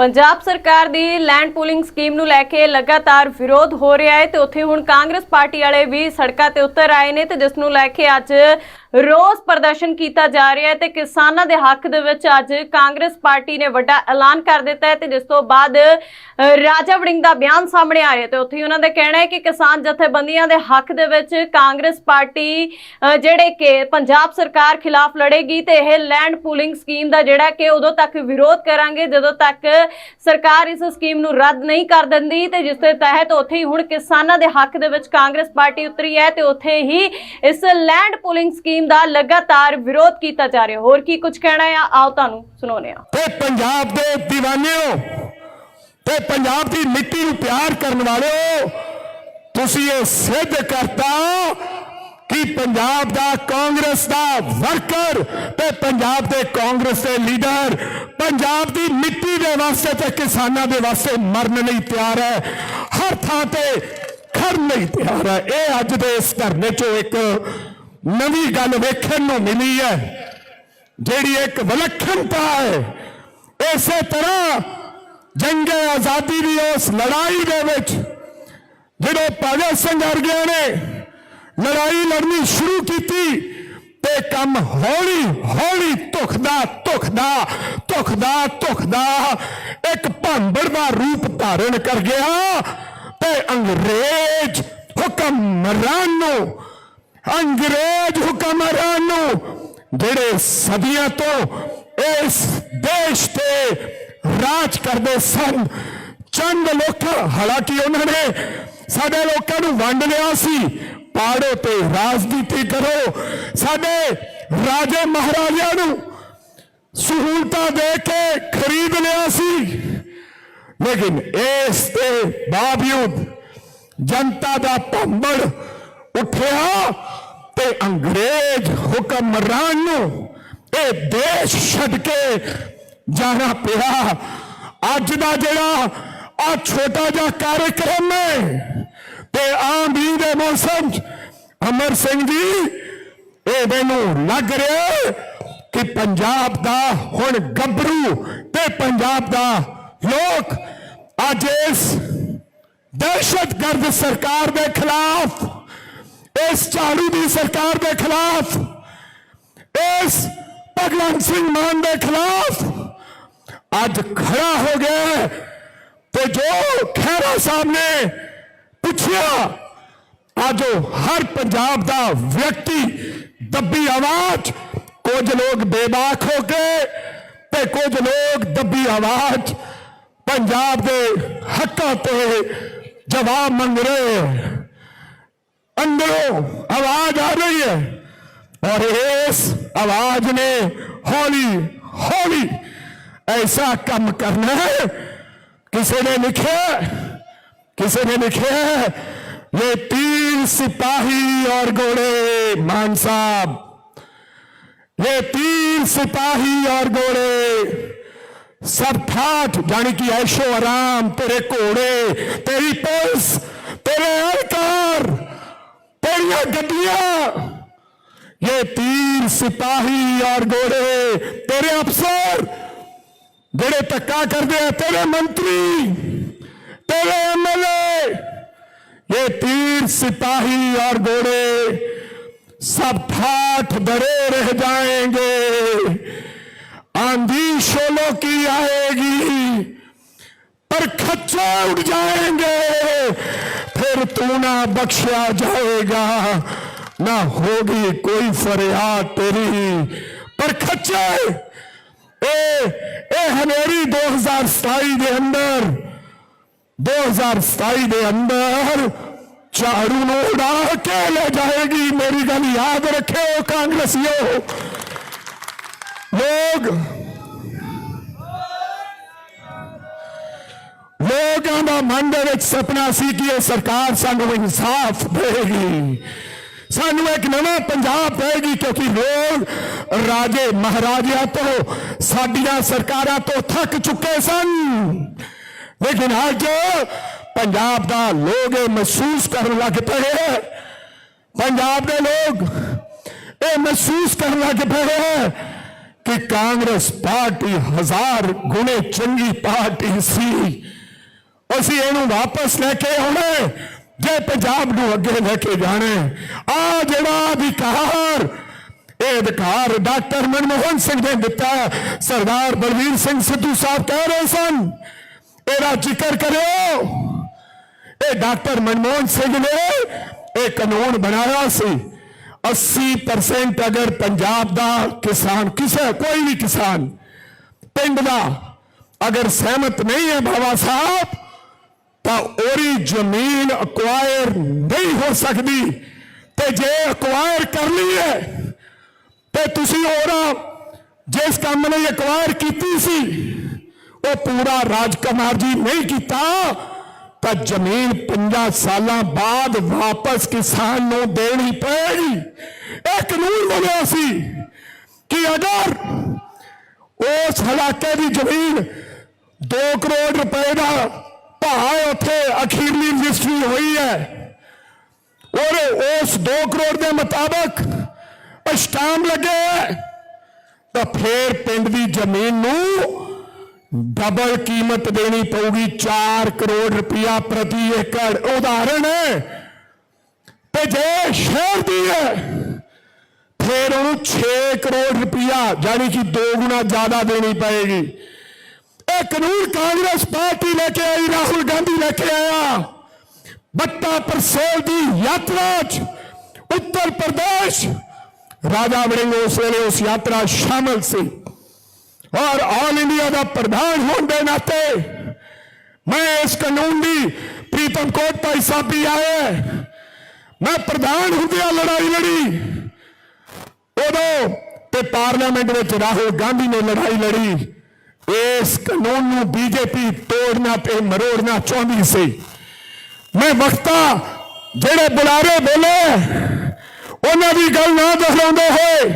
ਪੰਜਾਬ ਸਰਕਾਰ ਦੀ land pooling scheme ਨੂੰ ਲੈ ਕੇ ਲਗਾਤਾਰ ਵਿਰੋਧ ਹੋ ਰਿਹਾ ਹੈ ਤੇ ਉੱਥੇ ਹੁਣ ਕਾਂਗਰਸ ਪਾਰਟੀ ਵਾਲੇ ਵੀ ਸੜਕਾਂ ਤੇ ਉਤਰ ਆਏ ਨੇ ਤੇ ਜਿਸ ਨੂੰ ਲੈ ਕੇ ਅੱਜ ਰੋਸ ਪ੍ਰਦਰਸ਼ਨ ਕੀਤਾ ਜਾ ਰਿਹਾ ਹੈ ਤੇ ਕਿਸਾਨਾਂ ਦੇ ਹੱਕ ਦੇ ਵਿੱਚ ਅੱਜ ਕਾਂਗਰਸ ਪਾਰਟੀ ਨੇ ਵੱਡਾ ਐਲਾਨ ਕਰ ਦਿੱਤਾ ਹੈ ਤੇ ਜਿਸ ਤੋਂ ਬਾਅਦ ਰਾਜਾ ਵੜਿੰਗ ਦਾ ਬਿਆਨ ਸਾਹਮਣੇ ਆ ਰਿਹਾ ਤੇ ਉੱਥੇ ਹੀ ਉਹਨਾਂ ਦਾ ਕਹਿਣਾ ਹੈ ਕਿ ਕਿਸਾਨ ਜਥੇਬੰਦੀਆਂ ਦੇ ਹੱਕ ਦੇ ਵਿੱਚ ਕਾਂਗਰਸ ਪਾਰਟੀ ਜਿਹੜੇ ਕਿ ਪੰਜਾਬ ਸਰਕਾਰ ਖਿਲਾਫ ਲੜੇਗੀ ਤੇ ਇਹ ਲੈਂਡ ਪੂਲਿੰਗ ਸਕੀਮ ਦਾ ਜਿਹੜਾ ਕਿ ਉਦੋਂ ਤੱਕ ਵਿਰੋਧ ਕਰਾਂਗੇ ਜਦੋਂ ਤੱਕ ਸਰਕਾਰ ਇਸ ਸਕੀਮ ਨੂੰ ਰੱਦ ਨਹੀਂ ਕਰ ਦਿੰਦੀ ਤੇ ਜਿਸ ਦੇ ਤਹਿਤ ਉੱਥੇ ਹੀ ਹੁਣ ਕਿਸਾਨਾਂ ਦੇ ਹੱਕ ਦੇ ਵਿੱਚ ਕਾਂਗਰਸ ਪਾਰਟੀ ਉਤਰੀ ਹੈ ਤੇ ਉੱਥੇ ਹੀ ਇਸ ਲੈਂਡ ਪੂਲਿੰਗ ਸਕੀਮ ਦਾ ਲਗਾਤਾਰ ਵਿਰੋਧ ਕੀਤਾ ਜਾ ਰਿਹਾ। ਹੋਰ ਕੀ ਕੁਝ ਕਹਿਣਾ ਹੈ ਆਓ ਤੁਹਾਨੂੰ ਸੁਣਾਉਂਦੇ ਹਾਂ। ਤੇ ਪੰਜਾਬ ਦੇ دیਵਾਨਿਓ ਤੇ ਪੰਜਾਬ ਦੀ ਮਿੱਟੀ ਨੂੰ ਪਿਆਰ ਕਰਨ ਵਾਲਿਓ, ਤੁਸੀਂ ਇਹ ਸਿੱਧ ਕਰਤਾ ਕਿ ਪੰਜਾਬ ਦਾ ਕਾਂਗਰਸ ਦਾ ਵਰਕਰ ਤੇ ਪੰਜਾਬ ਦੇ ਕਾਂਗਰਸ ਦੇ ਲੀਡਰ ਪੰਜਾਬ ਦੀ ਮਿੱਟੀ ਦੇ ਵਾਸਤੇ ਤੇ ਕਿਸਾਨਾਂ ਦੇ ਵਾਸਤੇ ਮਰਨ ਲਈ ਤਿਆਰ ਹੈ। ਹਰ ਥਾਂ ਤੇ ਖੜਨ ਲਈ ਤਿਆਰ ਹੈ। ਇਹ ਅੱਜ ਦੇ ਇਸ ਧਰਨੇ ਚੋਂ ਇੱਕ ਨਵੀਂ ਗੱਲ ਵੇਖਣ ਨੂੰ ਮਿਲੀ ਹੈ। ਜਿਹੜੀ ਇੱਕ ਵਿਲੱਖਣਤਾ ਹੈ, ਇਸੇ ਤਰ੍ਹਾਂ ਜੰਗ ਆਜ਼ਾਦੀ ਦੀ ਉਸ ਲੜਾਈ ਦੇ ਵਿੱਚ ਜਦੋਂ ਭਗਤ ਸਿੰਘ ਵਰਗਿਆਂ ਨੇ ਲੜਾਈ ਲੜਨੀ ਸ਼ੁਰੂ ਕੀਤੀ ਤੇ ਕੰਮ ਹੌਲੀ ਹੌਲੀ ਧੁਖਦਾ ਧੁਖਦਾ ਧੁਖਦਾ ਧੁਖਦਾ ਇੱਕ ਭੰਬੜ ਦਾ ਰੂਪ ਧਾਰਨ ਕਰ ਗਿਆ ਤੇ ਅੰਗਰੇਜ਼ ਹੁਕਮਰਾਨ ਨੂੰ ਅੰਗਰੇਜ਼ ਹੁਕਮਰਾਨ ਨੂੰ, ਜਿਹੜੇ ਸਦੀਆਂ ਤੋਂ ਇਸ ਦੇਸ਼ ਤੇ ਰਾਜ ਕਰਦੇ ਸਨ, ਚੰਦ ਲੋਕ, ਹਾਲਾਂਕਿ ਉਹਨਾਂ ਨੇ ਸਾਡੇ ਲੋਕਾਂ ਨੂੰ ਵੰਡ ਲਿਆ ਸੀ, ਪਾੜੋ ਤੇ ਰਾਜਨੀਤੀ ਕਰੋ, ਸਾਡੇ ਰਾਜੇ ਮਹਾਰਾਜਿਆਂ ਨੂੰ ਸਹੂਲਤਾਂ ਦੇ ਕੇ ਖਰੀਦ ਲਿਆ ਸੀ। ਲੇਕਿਨ ਇਸ ਦੇ ਬਾਵਜੂਦ ਜਨਤਾ ਦਾ ਭੰਬੜ ਉੱਠਿਆ ਤੇ ਅੰਗਰੇਜ਼ ਹੁਕਮਰਾਨ ਨੂੰ ਇਹ ਦੇਸ਼ ਛੱਡ ਕੇ ਜਾਣਾ ਪਿਆ। ਅੱਜ ਦਾ ਜਿਹੜਾ ਆ ਛੋਟਾ ਜਿਹਾ ਕਾਰਜਕ੍ਰਮ ਹੈ ਤੇ ਆਮ ਮੀਂਹ ਦੇ ਮੌਸਮ 'ਚ ਅਮਰ ਸਿੰਘ ਜੀ, ਇਹ ਮੈਨੂੰ ਲੱਗ ਰਿਹਾ ਹੈ ਕਿ ਪੰਜਾਬ ਦਾ ਹੁਣ ਗੱਭਰੂ ਤੇ ਪੰਜਾਬ ਦਾ ਲੋਕ ਅੱਜ ਇਸ ਦਹਿਸ਼ਤਗਰਦ ਸਰਕਾਰ ਦੇ ਖਿਲਾਫ ਇਸ ਝਾੜੂ ਦੀ ਸਰਕਾਰ ਦੇ ਖਿਲਾਫ ਇਸ ਭਗਵੰਤ ਸਿੰਘ ਮਾਨ ਦੇ ਖਿਲਾਫ ਅੱਜ ਖੜਾ ਹੋ ਗਿਆ ਹੈ ਤੇ ਜੋ ਖਹਿਰਾ ਸਾਹਿਬ ਨੇ ਪੁੱਛਿਆ ਅੱਜ ਉਹ ਹਰ ਪੰਜਾਬ ਦਾ ਵਿਅਕਤੀ ਦੱਬੀ ਆਵਾਜ਼ ਕੁਝ ਲੋਕ ਬੇਬਾਕ ਹੋ ਕੇ ਤੇ ਕੁਝ ਲੋਕ ਦੱਬੀ ਆਵਾਜ਼ ਪੰਜਾਬ ਦੇ ਹੱਕਾਂ ਤੇ ਜਵਾਬ ਮੰਗ اندروں آواز آ رہی ہے۔ اور اس آواز نے ہولی ہولی ایسا کم کرنا ہے۔ کسی نے لکھے کسی نے لکھے یہ تین سپاہی اور گوڑے مان صاحب۔ یہ تین سپاہی اور گوڑے سب تھاٹ یعنی کہ عیش و آرام، تیرے کوڑے تیری پلس گدیا گڈیاں! یہ تیر سپاہی اور گوڑے تیرے افسر! گھوڑے تکا کر دیا تیرے منتری! تیرے ایم ایل اے! یہ تیر سپاہی اور گھوڑے سب تھاٹ درے رہ جائیں گے۔ آندھی شولوں کی آئے گی، پر کچے اڑ جائیں گے۔ کہ تو نہ بخشیا جائے گا۔ نہ ہوگی کوئی فریاد تیری۔ پر کھچے۔ اے اے ہنیری دو ہزار ستائی دے اندر۔ دو ہزار ستائی دے اندر چاروں اڑا کے لے جائے گی۔ میری گل یاد رکھے ہو کانگریسیوں لوگ ਮਨ ਦੇ ਵਿੱਚ ਸੁਪਨਾ ਸੀ ਕਿ ਇਹ ਸਰਕਾਰ ਸਾਨੂੰ ਇਨਸਾਫ ਦੇਗੀ ਸਾਨੂੰ ਇੱਕ ਨਵਾਂ ਪੰਜਾਬ ਦੇਗੀ ਕਿਉਂਕਿ ਲੋਕ ਰਾਜੇ ਮਹਾਰਾਜਿਆਂ ਤੋਂ ਸਾਡੀਆਂ ਸਰਕਾਰਾਂ ਤੋਂ ਥੱਕ ਚੁੱਕੇ ਸਨ ਲੇਕਿਨ ਅੱਜ ਪੰਜਾਬ ਦਾ ਲੋਕ ਇਹ ਮਹਿਸੂਸ ਕਰਨ ਲੱਗ ਪਏ ਹੈ ਪੰਜਾਬ ਦੇ ਲੋਕ ਇਹ ਮਹਿਸੂਸ ਕਰਨ ਲੱਗ ਪਏ ਹੈ ਕਿ ਕਾਂਗਰਸ ਪਾਰਟੀ ਹਜ਼ਾਰ ਗੁਣੇ ਚੰਗੀ ਪਾਰਟੀ ਸੀ ਅਸੀਂ ਇਹਨੂੰ ਵਾਪਸ ਲੈ ਕੇ ਆਉਣਾ ਜੇ ਪੰਜਾਬ ਨੂੰ ਅੱਗੇ ਲੈ ਕੇ ਜਾਣਾ ਆ ਜਿਹੜਾ ਅਧਿਕਾਰ, ਇਹ ਅਧਿਕਾਰ ਡਾਕਟਰ ਮਨਮੋਹਨ ਸਿੰਘ ਨੇ ਦਿੱਤਾ ਸਰਦਾਰ ਬਲਵੀਰ ਸਿੰਘ ਸਿੱਧੂ ਸਾਹਿਬ ਕਹਿ ਰਹੇ ਸਨ, ਇਹਦਾ ਜ਼ਿਕਰ ਕਰਿਓ। ਇਹ ਡਾਕਟਰ ਮਨਮੋਹਨ ਸਿੰਘ ਨੇ ਇਹ ਕਾਨੂੰਨ ਬਣਾਇਆ ਸੀ। 80% ਅਗਰ ਪੰਜਾਬ ਦਾ ਕਿਸਾਨ, ਕਿਸੇ, ਕੋਈ ਵੀ ਕਿਸਾਨ ਪਿੰਡ ਦਾ ਅਗਰ ਸਹਿਮਤ ਨਹੀਂ ਹੈ ਬਾਬਾ ਸਾਹਿਬ ਤਾਂ ਉਹਦੀ ਜ਼ਮੀਨ ਅਕਵਾਇਰ ਨਹੀਂ ਹੋ ਸਕਦੀ। ਤੇ ਜੇ ਅਕਵਾਇਰ ਕਰਨੀ ਹੈ, ਤੇ ਤੁਸੀਂ ਉਹਦਾ ਜਿਸ ਕੰਮ ਲਈ ਅਕਵਾਇਰ ਕੀਤੀ ਸੀ, ਉਹ ਪੂਰਾ ਰਾਜਕੁਮਾਰ ਜੀ ਨਹੀਂ ਕੀਤਾ, ਤਾਂ ਜ਼ਮੀਨ 50 ਸਾਲਾਂ ਬਾਅਦ ਵਾਪਸ ਕਿਸਾਨ ਨੂੰ ਦੇਣੀ ਪਏਗੀ। ਇਹ ਕਾਨੂੰਨ ਬਣਿਆ ਸੀ ਕਿ ਅਗਰ ਉਸ ਹਲਾਕੇ ਦੀ ਜ਼ਮੀਨ 2 ਕਰੋੜ ਰੁਪਏ ਦਾ ਭਾਅ ਉੱਥੇ ਅਖੀਰਲੀ ਰਜਿਸਟਰੀ ਹੋਈ ਹੈ। ਔਰ ਉਸ 2 ਕਰੋੜ ਦੇ ਮੁਤਾਬਕ ਸਟਾਮ ਲੱਗੇ ਹੈ, ਤਾਂ ਫੇਰ ਪਿੰਡ ਦੀ ਜ਼ਮੀਨ ਨੂੰ ਡਬਲ ਕੀਮਤ ਦੇਣੀ ਪਊਗੀ। 4 ਕਰੋੜ ਰੁਪਇਆ ਪ੍ਰਤੀ ਏਕੜ। ਉਦਾਹਰਣ ਹੈ ਤੇ ਜੇ ਸ਼ਹਿਰ ਦੀ ਹੈ ਫੇਰ ਉਹਨੂੰ 6 ਕਰੋੜ ਰੁਪਇਆ ਜਾਨੀ ਕਿ ਦੋ ਗੁਣਾ ਜ਼ਿਆਦਾ ਦੇਣੀ ਪਏਗੀ। ਇਹ ਕਾਨੂੰਨ ਕਾਂਗਰਸ ਪਾਰਟੀ ਲੈ ਕੇ ਆਈ, ਰਾਹੁਲ ਗਾਂਧੀ ਲੈ ਕੇ ਆਇਆ। ਬੱਟਾ ਪਰਸੋਲ ਦੀ ਯਾਤਰਾ 'ਚ ਉੱਤਰ ਪ੍ਰਦੇਸ਼। ਰਾਜਾ ਵੜਿੰਗ ਉਸ ਵੇਲੇ ਉਸ ਯਾਤਰਾ ਸ਼ਾਮਲ ਸੀ। ਔਰ ਆਲ ਇੰਡੀਆ ਦਾ ਪ੍ਰਧਾਨ ਹੋਣ ਦੇ ਨਾਤੇ ਮੈਂ ਇਸ ਕਾਨੂੰਨ ਦੀ ਪ੍ਰੀਤਮ ਕੋਟ ਭਾਈ ਸਾਹਿਬ ਵੀ ਆਏ ਮੈਂ ਪ੍ਰਧਾਨ ਹੁੰਦਿਆਂ ਲੜਾਈ ਲੜੀ। ਉਦੋਂ ਤੇ ਪਾਰਲੀਮੈਂਟ ਵਿੱਚ ਰਾਹੁਲ ਗਾਂਧੀ ਨੇ ਲੜਾਈ ਲੜੀ। ਇਸ ਕਾਨੂੰਨ ਨੂੰ ਬੀਜੇਪੀ ਤੋੜਨਾ ਤੇ ਮਰੋੜਨਾ ਚਾਹੁੰਦੀ ਸੀ। ਮੈਂ ਵਕਤਾ ਜਿਹੜੇ ਬੁਲਾਰੇ ਬੋਲੇ, ਉਹਨਾਂ ਦੀ ਗੱਲ ਨਾ ਦੁਹਰਾਉਂਦੇ ਹੋਏ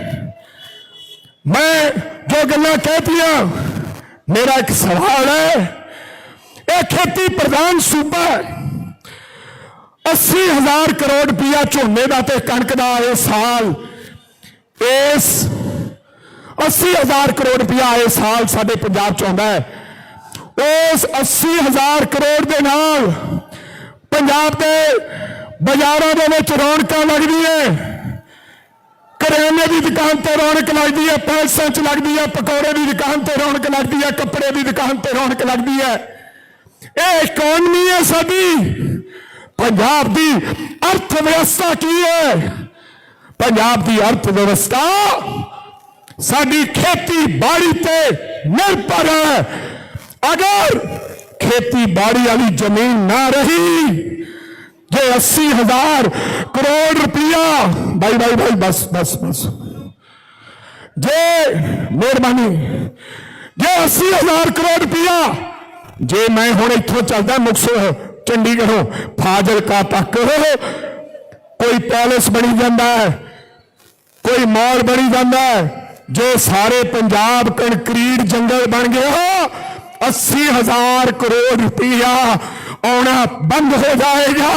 ਮੈਂ ਜੋ ਗੱਲਾਂ ਕਹਿਤੀਆਂ, ਮੇਰਾ ਇੱਕ ਸਵਾਲ ਹੈ, ਇਹ ਖੇਤੀ ਪ੍ਰਧਾਨ ਸੂਬਾ ਹੈ। 80000 ਕਰੋੜ ਰੁਪਇਆ ਝੋਨੇ ਦਾ ਤੇ ਕਣਕ ਦਾ ਇਹ ਸਾਲ, ਇਸ 80000 ਕਰੋੜ ਰੁਪਇਆ ਇਹ ਸਾਲ ਸਾਡੇ ਪੰਜਾਬ ਚ ਆਉਂਦਾ ਹੈ। ਉਸ 80000 ਕਰੋੜ ਦੇ ਨਾਲ ਪੰਜਾਬ ਦੇ ਬਾਜ਼ਾਰਾਂ ਦੇ ਵਿੱਚ ਰੌਣਕਾਂ ਲੱਗਦੀਆਂ ਕਰਿਆਨੇ ਦੀ ਦੁਕਾਨ ਤੇ ਰੌਣਕ ਲੱਗਦੀ ਹੈ, ਪੈਲਸਾਂ 'ਚ ਲੱਗਦੀ ਹੈ, ਪਕੌੜੇ ਦੀ ਦੁਕਾਨ ਤੇ ਰੌਣਕ ਲੱਗਦੀ ਹੈ, ਕੱਪੜੇ ਦੀ ਦੁਕਾਨ ਤੇ ਰੌਣਕ ਲੱਗਦੀ ਹੈ। ਇਹ ਇਕਨੋਮੀ ਹੈ ਸਾਡੀ। ਪੰਜਾਬ ਦੀ ਅਰਥ ਵਿਵਸਥਾ ਕੀ ਹੈ? ਪੰਜਾਬ ਦੀ ਅਰਥ ਵਿਵਸਥਾ ਸਾਡੀ ਖੇਤੀਬਾੜੀ ਤੇ ਨਿਰਭਰ ਹੈ ਅਗਰ ਖੇਤੀਬਾੜੀ ਵਾਲੀ ਜ਼ਮੀਨ ਨਾ ਰਹੀ ਜੇ 80000 ਕਰੋੜ ਰੁਪਇਆ ਭਾਈ ਭਾਈ ਭਾਈ ਬਸ ਬਸ ਬਸ ਜੇ ਮਿਹਰਬਾਨੀ ਜੇ 80000 ਕਰੋੜ ਰੁਪਇਆ ਜੇ ਮੈਂ ਹੁਣ ਇੱਥੋਂ ਚੱਲਦਾ ਮੁਕਸਰ ਚੰਡੀਗੜ੍ਹੋਂ ਫਾਜ਼ਿਲਕਾ ਤੱਕ ਕੋਈ ਪੈਲਸ ਬਣੀ ਜਾਂਦਾ ਹੈ ਕੋਈ ਮਾਲ ਬਣੀ ਜਾਂਦਾ ਹੈ ਜੋ ਸਾਰੇ ਪੰਜਾਬ ਕੰਕਰੀਟ ਜੰਗਲ ਬਣ ਗਿਆ 80000 ਕਰੋੜ ਰੁਪਇਆ ਆਉਣਾ ਬੰਦ ਹੋ ਜਾਏਗਾ।